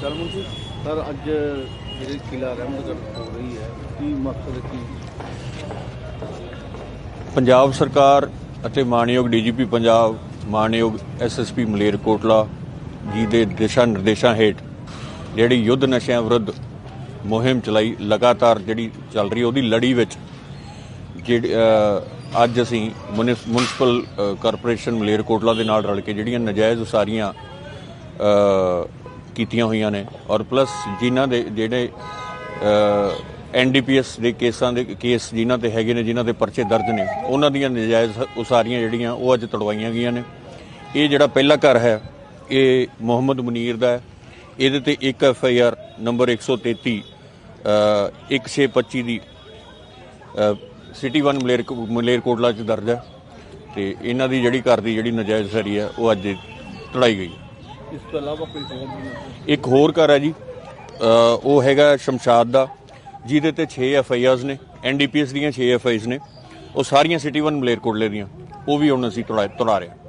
ਚੱਲ ਮੁੰਸ਼ੀ ਸਰ ਅੱਜ ਜਿਹੜੀ ਕਿਲਾ ਰਹਿਮਤਗੜ ਹੋ ਰਹੀ ਹੈ ਕੀ ਮਕਸਦ ਕੀ ਪੰਜਾਬ ਸਰਕਾਰ ਅਤੇ ਮਾਨਯੋਗ ਡੀਜੀਪੀ ਪੰਜਾਬ ਮਾਨਯੋਗ ਐਸਐਸਪੀ ਮਲੇਰਕੋਟਲਾ ਜੀ ਦੇ ਦਿਸ਼ਾ ਨਿਰਦੇਸ਼ਾਂ ਹੇਠ ਜਿਹੜੀ ਯੁੱਧ ਨਸ਼ਿਆਂ ਵਿਰੁੱਧ ਮੁਹਿੰਮ ਚਲਾਈ, ਲਗਾਤਾਰ ਜਿਹੜੀ ਚੱਲ ਰਹੀ ਉਹਦੀ ਲੜੀ ਵਿੱਚ ਜਿਹੜੀ ਅੱਜ ਅਸੀਂ ਮੁਨਿਸ- ਮੁਨਿਸਪਲ ਕਾਰਪੋਰੇਸ਼ਨ ਮਲੇਰਕੋਟਲਾ ਦੇ ਨਾਲ ਰਲ ਕੇ ਜਿਹੜੀਆਂ ਨਜਾਇਜ਼ ਉਸਾਰੀਆਂ ਕੀਤੀਆਂ ਹੋਈਆਂ ਨੇ ਔਰ ਪਲੱਸ ਜਿਨ੍ਹਾਂ ਦੇ ਜਿਹੜੇ ਐਨਡੀਪੀਐਸ ਦੇ ਕੇਸਾਂ ਦੇ ਕੇਸ ਜਿਨ੍ਹਾਂ ਤੇ ਹੈਗੇ ਨੇ ਜਿਨ੍ਹਾਂ ਦੇ ਪਰਚੇ ਦਰਜ ਨੇ ਉਹਨਾਂ ਦੀਆਂ ਨਜਾਇਜ਼ ਉਸਾਰੀਆਂ ਜਿਹੜੀਆਂ ਉਹ ਅੱਜ ਤੜਵਾਈਆਂ ਗਈਆਂ ਨੇ। ਇਹ ਜਿਹੜਾ ਪਹਿਲਾ ਘਰ ਹੈ ਇਹ ਮੁਹੰਮਦ ਮੁਨੀਰ ਦਾ ਹੈ। ਇਹਦੇ ਤੇ ਇੱਕ ਐਫ ਆਈ ਆਰ ਨੰਬਰ 133 ਅ, 1625 ਦੀ ਸਿਟੀ 1 ਮਲੇਰ ਮਲੇਰਕੋਟਲਾ ਚ ਦਰਜ ਹੈ ਤੇ ਇਹਨਾਂ ਦੀ ਜਿਹੜੀ ਘਰ ਦੀ ਜਿਹੜੀ ਨਜਾਇਜ਼ ਉਸਾਰੀ ਹੈ ਉਹ ਅੱਜ ਤੜਾਈ ਗਈ ਇਸ ਤੋਂ ਇਲਾਵਾ ਕੋਈ ਹੋਰ ਵੀ? ਇੱਕ ਹੋਰ ਘਰ ਹੈ ਜੀ ਉਹ ਹੈਗਾ ਸ਼ਮਸ਼ਾਦ ਦਾ ਜਿਹਦੇ ਤੇ 6 ਐਫ ਆਈ ਆਰਸ ਨੇ ਐਨਡੀਪੀਐਸ ਦੀਆਂ 6 ਐਫ ਆਈਸ ਨੇ ਉਹ ਸਾਰੀਆਂ ਸਿਟੀ 1 ਮਲੇਰਕੋਟਲੇ ਦੀਆਂ ਉਹ ਵੀ ਹੁਣ ਅਸੀਂ ਤੁੜਾ ਤੁੜਾ ਰਹੇ ਹਾਂ